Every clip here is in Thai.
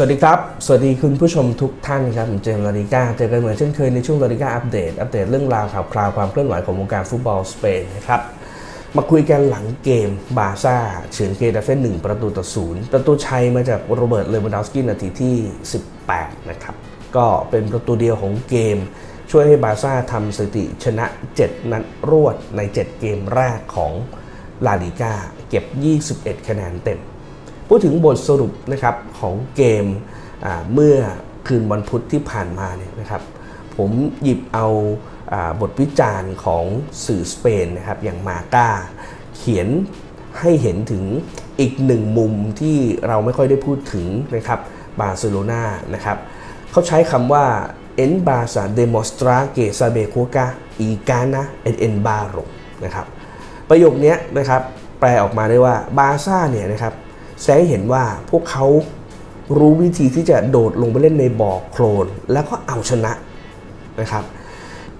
สวัสดีครับ สวัสดีคุณผู้ชมทุกท่านครับผมเจมส์ลาลิก้าเจอกันเหมือนเช่นเคยในช่วงลาลิก้าอัปเดต อัปเดตเรื่องราวข่าวคราวความเคลื่อนไหวของวงการฟุตบอลสเปนนะครับ มาคุยกันหลังเกมบาซ่าเฉือนเกตาเฟ่หนึ่งประตูต่อศูนย์ประตูชัยมาจากโรเบิร์ตเลวันดอฟสกี้นาทีที่ 18 นะครับ ก็เป็นประตูเดียวของเกม ช่วยให้บาซ่าทำสถิติชนะ 7 นัดรวดใน 7 เกมแรกของลาลิก้าเก็บ 21 คะแนนเต็ม พูดถึงบทสรุปนะครับของเกมเมื่อคืนวันพุธที่ผ่านมาเนี่ยนะครับผมหยิบเอาอบทวิจารณ์ของสื่อสเปนนะครับอย่างมาก้า เขียนให้เห็นถึงอีกหนึ่งมุมที่เราไม่ค่อยได้พูดถึงนะครับบาร์เซโลนานะครับเขาใช้คำว่า en Barça demostra que sabe jugar y gana en en barro นะครับประโยคนี้นะครับแปลออกมาได้ว่าบาร์ซ่าเนี่ยนะครับ แสดงเห็นว่าพวกเขารู้วิธีที่จะโดดลงไปเล่นในบ่อโคลน แล้วก็เอาชนะนะครับ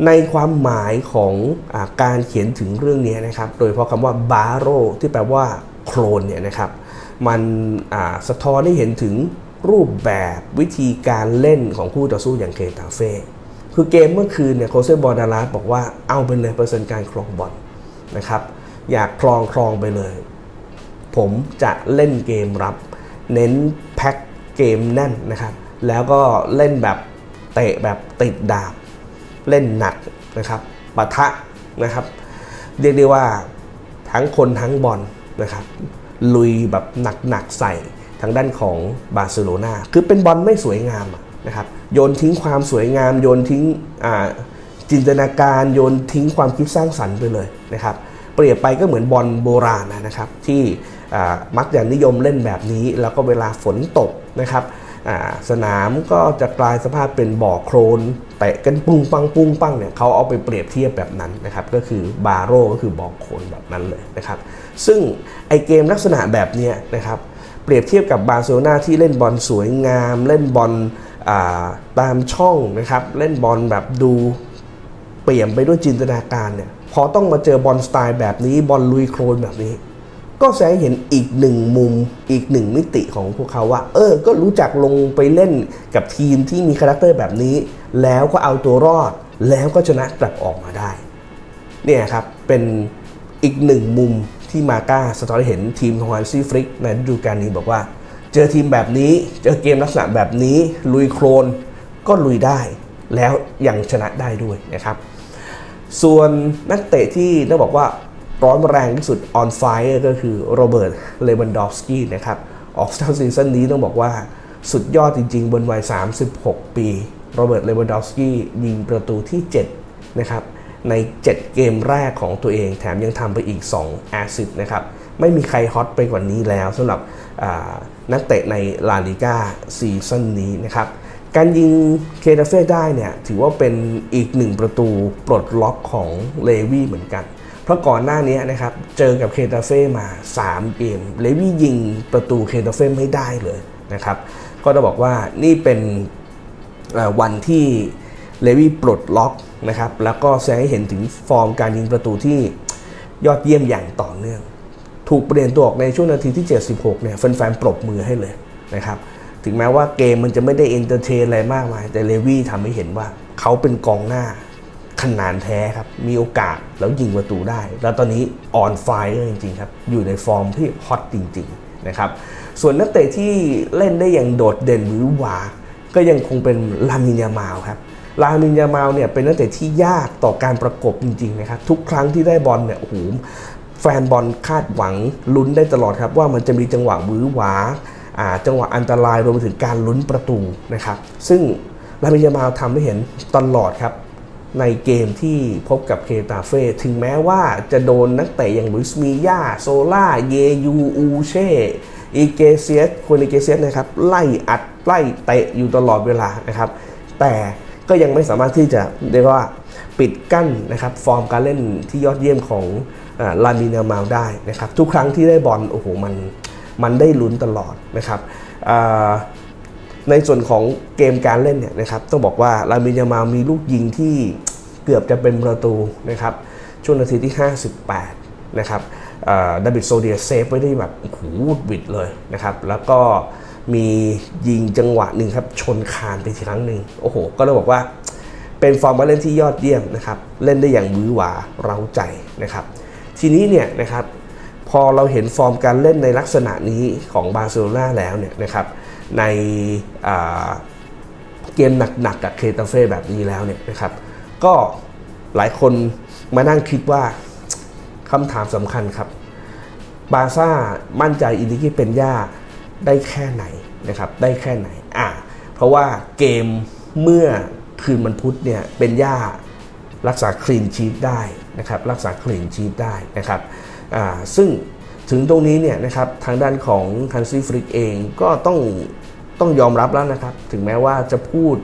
ในความหมายของอการเขียนถึงเรื่องนี้นะครับ โดยเฉพาะคำว่าบาโรที่แปลว่าโคลนเนี่ยนะครับ มันสะท้อนให้เห็นถึงรูปแบบวิธีการเล่นของคู่ต่อสู้อย่างเคตาเฟ่คือเกมเมื่อคืนเนี่ยโคเซบอลดาราสบอกว่าเอาไปเลยเปอร์เซ็นต์การครองบอลนะครับ อยากครองครองไปเลย ผมจะเล่นเกมรับ เน้นแพ็คเกมแน่นนะครับ แล้วก็เล่นแบบเตะแบบติดดาบ เล่นหนักนะครับปะทะนะครับ เรียกได้ว่าทั้งคนทั้งบอลนะครับ ลุยแบบหนักๆใส่ทางด้านของบาร์เซโลนาคือเป็นบอลไม่สวยงามนะครับ โยนทิ้งความสวยงาม โยนทิ้งจินตนาการโยนทิ้งความคิดสร้างสรรค์ไปเลยนะครับ เปรียบไปก็เหมือนบอลโบราณนะครับ ที่ มักจะนิยมเล่นแบบนี้ แล้วก็เวลาฝนตกนะครับสนามก็จะกลายสภาพเป็นบ่อโคลนเตะกันปุ้งปังปุ้งปังเนี่ยเขาเอาไปเปรียบเทียบแบบนั้นนะครับก็คือบาโรก็คือบ่อโคลนแบบนั้นเลยนะครับซึ่งไอเกมลักษณะแบบนี้นะครับเปรียบเทียบกับบาร์เซโลนาที่เล่นบอลสวยงาม เล่นบอลอตามช่องนะครับเล่นบอลแบบดูเปลี่ยมไปด้วยจินตนาการเนี่ยพอต้องมาเจอบอลสไตล์แบบนี้บอลลุยโคลนแบบนี้ ก็แสดงให้เห็นอีกหนึ่งมุมอีกหนึ่งมิติของพวกเขาว่า เออ ก็รู้จักลงไปเล่นกับทีมที่มีคาแรคเตอร์แบบนี้ แล้วก็เอาตัวรอด แล้วก็ชนะกลับออกมาได้ เนี่ยครับ เป็นอีกหนึ่งมุมที่มาก้าสะท้อนให้เห็นทีมของฮันซี่ฟริกในฤดูกาลนี้บอกว่า เจอทีมแบบนี้ เจอเกมลักษณะแบบนี้ ลุยโครนก็ลุยได้ แล้วยังชนะได้ด้วยนะครับ ส่วนนักเตะที่ต้องบอกว่า ร้อนแรงที่สุด on fire ก็คือโรเบิร์ต เลวันดอฟสกี้นะครับ ออกสตาร์ซีซั่นนี้ต้องบอกว่าสุดยอดจริง ๆ บนวัย 36 ปี โรเบิร์ต เลวันดอฟสกี้ยิงประตูที่ 7 นะครับ ใน 7 เกมแรกของตัวเอง แถมยังทำไปอีก 2 แอสซิสต์นะครับ ไม่มีใครฮอตไปกว่านี้แล้วสำหรับนักเตะในลาลิก้าซีซั่นนี้นะครับการยิงเคตาเฟ่ได้เนี่ย ถือว่าเป็นอีกหนึ่งประตูปลดล็อกของเลวี่เหมือนกัน เพราะก่อนหน้านี้นะครับเจอกับเคตาเฟ่มา 3 เกม เลวี่ยิงประตูเคตาเฟ่ไม่ได้เลยนะครับ ก็จะบอกว่านี่เป็นวันที่เลวี่ปลดล็อกนะครับแล้วก็แสดงให้เห็นถึงฟอร์มการยิงประตูที่ยอดเยี่ยมอย่างต่อเนื่อง ถูกเปลี่ยนตัวออกในช่วงนาทีที่ 76 เนี่ยแฟนๆปรบมือให้เลยนะครับถึงแม้ว่าเกมมันจะไม่ได้เอนเตอร์เทนอะไรมากมาย แต่เลวี่ทำให้เห็นว่าเขาเป็นกองหน้า ขนาดแท้ครับ มีโอกาสแล้วยิงประตูได้ แล้วตอนนี้ออนไฟจริงๆครับ อยู่ในฟอร์มที่ฮอตจริงๆนะครับส่วนนักเตะที่เล่นได้อย่างโดดเด่นหรือหวา ก็ยังคงเป็นลามินยามาลครับลามินยามาลเนี่ยเป็นนักเตะที่ยากต่อการประกบจริงๆนะครับทุกครั้งที่ได้บอลเนี่ยโอ้โหแฟนบอลคาดหวังลุ้นได้ตลอดครับ ว่ามันจะมีจังหวะหวือหวาอ่าจังหวะอันตรายรวมไปถึงการลุ้นประตูนะครับ ซึ่งลามินยามาลทำให้เห็นตลอดครับ ในเกมที่พบกับเคตาเฟ่ถึงแม้ว่าจะโดนนักเตะอย่างลุยส์มียาโซล่า เยยูอูเช่อีเกเซียสคนอีเกเซียสนะครับ ไล่อัด ไล่เตะอยู่ตลอดเวลานะครับ แต่ก็ยังไม่สามารถที่จะเรียกว่าปิดกั้นนะครับ ฟอร์มการเล่นที่ยอดเยี่ยมของลามินามาลได้นะครับ ทุกครั้งที่ได้บอลโอ้โหมันมันได้ลุ้นตลอดนะครับ ในส่วนของเกมการเล่นเนี่ยนะครับต้องบอกว่าลามินยามามีลูกยิงที่เกือบจะเป็นประตูนะครับช่วงนาทีที่ 58 นะครับดาบิดโซเดียเซฟไว้ได้แบบโหวุดวิดเลยนะครับ แล้วก็มียิงจังหวะหนึ่งครับ ชนคานไปทีครั้งหนึ่งโอ้โห ก็เลยบอกว่า เป็นฟอร์มการเล่นที่ยอดเยี่ยมนะครับ เล่นได้อย่างมือหวาเร้าใจนะครับ ทีนี้เนี่ยนะครับ พอเราเห็นฟอร์มการเล่นในลักษณะนี้ของบาร์เซโลนาแล้วเนี่ยนะครับ ในเกมหนักๆกับเคตาเฟ่แบบนี้แล้วเนี่ยนะครับ ก็หลายคนมานั่งคิดว่าคำถามสำคัญครับ บาร์ซ่ามั่นใจอินดิกิเป็นย่าได้แค่ไหนนะครับ ได้แค่ไหนอะเพราะว่าเกมเมื่อคืนมันพุธเนี่ยเป็นย่ารักษาคลีนชีตได้นะครับ รักษาคลีนชีตได้นะครับอ่าซึ่ง ถึงตรงนี้เนี่ยนะครับทางด้านของฮันซี่ฟริกเองก็ต้องต้องยอมรับแล้วนะครับ ถึงแม้ว่าจะพูด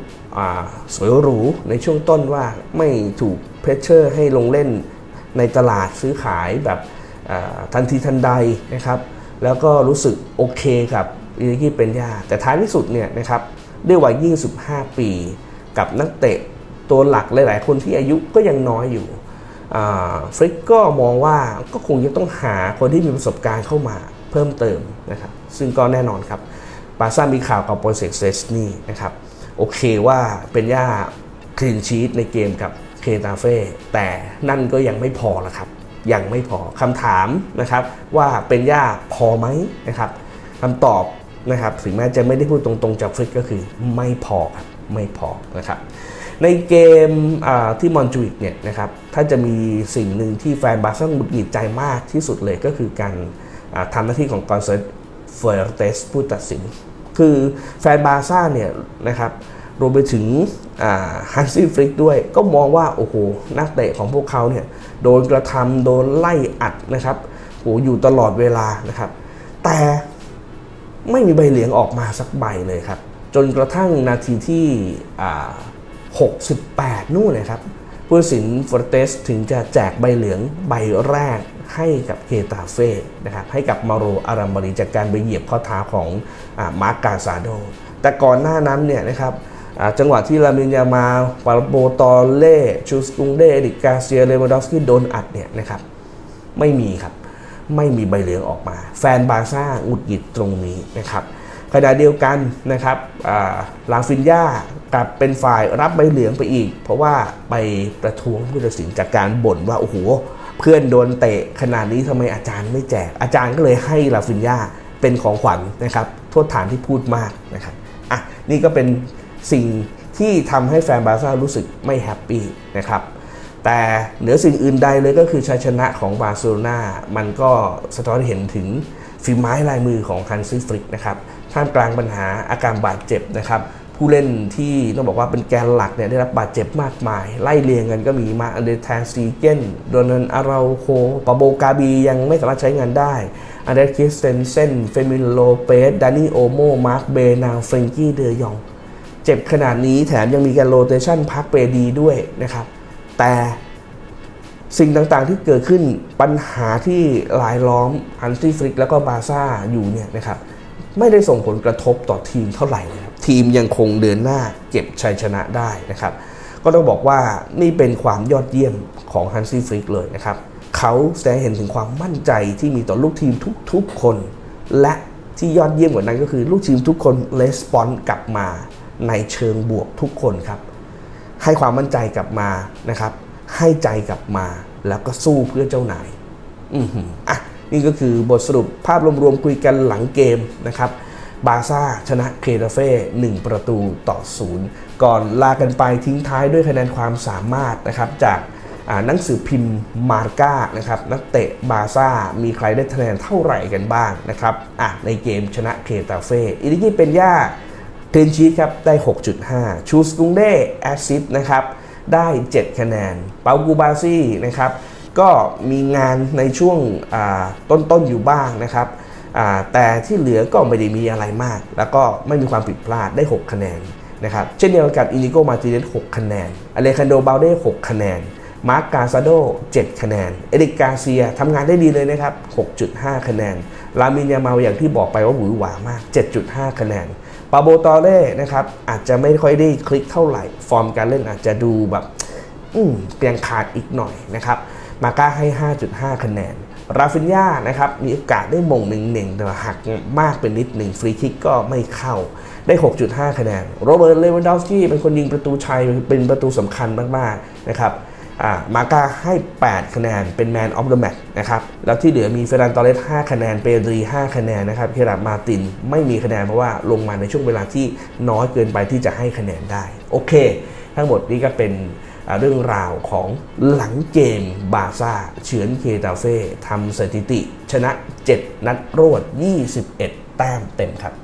สวยหรูในช่วงต้นว่าไม่ถูกเพรสเชอร์ให้ลงเล่นในตลาดซื้อขายแบบทันทีทันใดนะครับ แล้วก็รู้สึกโอเคกับอิริกิเป็นยาแต่ท้ายที่สุดเนี่ยนะครับด้วยวัย25 ปี กับนักเตะตัวหลักหลาย ๆ คนที่อายุก็ยังน้อยอยู่ ฟริกก็มองว่าก็คงจะต้องหาคนที่มีประสบการณ์เข้ามาเพิ่มเติมนะครับ ซึ่งก็แน่นอนครับบาซ่ามีข่าวกับโปรเซกเซสนี่นะครับ โอเคว่าเป็นย่าคลีนชีตในเกมกับเคตาเฟ่แต่นั่นก็ยังไม่พอละครับ ยังไม่พอคำถามนะครับว่าเป็นย่าพอไหมนะครับคำตอบนะครับถึงแม้จะไม่ได้พูดตรงๆจากฟริกก็คือไม่พอครับไม่พอนะครับ ในเกมที่มอนจูอิกเนี่ยนะครับถ้าจะมีสิ่งหนึ่งที่แฟนบาร์ซ่าหงุดหงิดใจมากที่สุดเลยก็คือการทำหน้าที่ของกอนเซตเฟอร์เตสผู้ตัดสิน คือแฟนบาร์ซ่าเนี่ยนะครับรวมไปถึงฮันซี่ฟริกด้วย ก็มองว่าโอ้โหนักเตะของพวกเขาเนี่ยโดนกระทำโดนไล่อัดนะครับโอ้โหอยู่ตลอดเวลานะครับ แต่ไม่มีใบเหลืองออกมาสักใบเลยครับ จนกระทั่งนาทีที่ 68 นู่นเลยครับผู้สินฟอร์เตสถึงจะแจกใบเหลืองใบแรกให้กับเคตาเฟ่นะครับให้กับมาโรอารามบารีจากการไปเหยียบข้อเท้าของอามาร์กกาซาโด แต่ก่อนหน้านั้นเนี่ยนะครับจังหวะที่ลามินยามาปาโบตอเล่ชูสตุงเดเอดิกกาเซียเลวานดอฟสกี้โดนอัดเนี่ยนะครับไม่มีครับ ไม่มีใบเหลืองออกมา แฟนบาร์ซ่าหงุดหงิดตรงนี้นะครับ ขณะเดียวกันนะครับลาฟินยากลับเป็นฝ่ายรับใบเหลืองไปอีก เพราะว่าไปประท้วงผู้ตัดสินจากการบ่นว่า โอ้โห เพื่อนโดนเตะขนาดนี้ทำไมอาจารย์ไม่แจก อาจารย์ก็เลยให้ลาฟินยาเป็นของขวัญนะครับโทษฐานที่พูดมากนะครับอะนี่ก็เป็นสิ่งที่ทำให้แฟนบาร์ซ่ารู้สึกไม่แฮปปี้นะครับแต่เหนือสิ่งอื่นใดเลยก็คือชัยชนะของบาร์เซโลนามันก็สะท้อนเห็นถึงฝีไม้ลายมือของฮันซี่ฟริกนะครับ ท่ามกลางปัญหาอาการบาดเจ็บนะครับผู้เล่นที่ต้องบอกว่าเป็นแกนหลักเนี่ยได้รับบาดเจ็บมากมาย ไล่เรียงกันก็มีมาอันเดรแทนซีเกนโดนันอาราโคปาโบกาบียังไม่สามารถใช้งานได้อันเดรคิสเซนเซนเฟมิโลเปสดานิโอโมมาร์คเบนาเฟรนกี้เดยอง เจ็บขนาดนี้แถมยังมีการโรเตชันพักเปดีด้วยนะครับ แต่สิ่งต่างๆที่เกิดขึ้นปัญหาที่หลายล้อมอันตี้ฟริกแล้วก็บาร์ซ่าอยู่เนี่ยนะครับ ไม่ได้ส่งผลกระทบต่อทีมเท่าไหร่เลยครับทีมยังคงเดินหน้าเก็บชัยชนะได้นะครับ ก็ต้องบอกว่านี่เป็นความยอดเยี่ยมของฮันซี่ฟริกเลยนะครับเขาแสดงเห็นถึงความมั่นใจที่มีต่อลูกทีมทุกๆคน และที่ยอดเยี่ยมกว่านั้นก็คือลูกทีมทุกคนレスปอนกลับมาในเชิงบวกทุกคนครับ ให้ความมั่นใจกลับมานะครับ ให้ใจกลับมาแล้วก็สู้เพื่อเจ้านาย อือหืออะ นี่ก็คือบทสรุปภาพรวมๆคุยกันหลังเกมนะครับบาซ่าชนะเคตาเฟ่1ประตูต่อศูนย์ก่อนลากันไปทิ้งท้ายด้วยคะแนนความสามารถนะครับจากหนังสือพิมพ์มาร์กานะครับนักเตะบาซ่ามีใครได้คะแนนเท่าไหร่กันบ้างนะครับอะในเกมชนะเคตาเฟ่อิลิกิเป็นย่าคลีนชีครับได้ 6.5 ชูสกุงเด้แอซิสนะครับได้ 7 คะแนน เปากูบาซี่นะครับ ก็มีงานในช่วงต้นๆอยู่บ้างนะครับแต่ที่เหลือก็ไม่ได้มีอะไรมาก แล้วก็ไม่มีความผิดพลาดได้ 6 คะแนนนะครับเช่นเดียวกับอินิโกมาติเนส6คะแนนอเลคันโดบาลเด้ 6 คะแนน มาร์กกาซาโด 7 คะแนน เอริกกาเซียทำงานได้ดีเลยนะครับ 6.5 คะแนน ลามินยามาอย่างที่บอกไปว่าหวือหวามาก 7.5 คะแนน ปาโบตอเล่นะครับอาจจะไม่ค่อยได้คลิกเท่าไหร่ ฟอร์มการเล่นอาจจะดูแบบ อืมยังขาดอีกหน่อยนะครับ มาก้าให้ 5.5 คะแนน ราฟินยานะครับ มีโอกาสได้มงหนึ่งๆแต่ว่าหักมากเป็นนิดหนึ่งฟรีคิกก็ไม่เข้าได้ 6.5 คะแนน โรเบิร์ต เลวันดอฟสกี้ เป็นคนยิงประตูชัย เป็นประตูสำคัญมาก ๆ นะครับอ่ามาก้าให้ 8 คะแนน เป็นแมนออฟเดอะแมตช์นะครับ แล้วที่เหลือมีเฟรนันตอเรส5คะแนน เปรี 5 คะแนนนะครับ เคราบมาตินไม่มีคะแนน เพราะว่าลงมาในช่วงเวลาที่น้อยเกินไปที่จะให้คะแนนได้ โอเค ทั้งหมดนี้ก็เป็น เรื่องราวของหลังเกมบาซ่าเฉือนเคตาเฟ่ทำสถิติ ชนะ 7 นัดรวด 21 แต้มเต็มครับ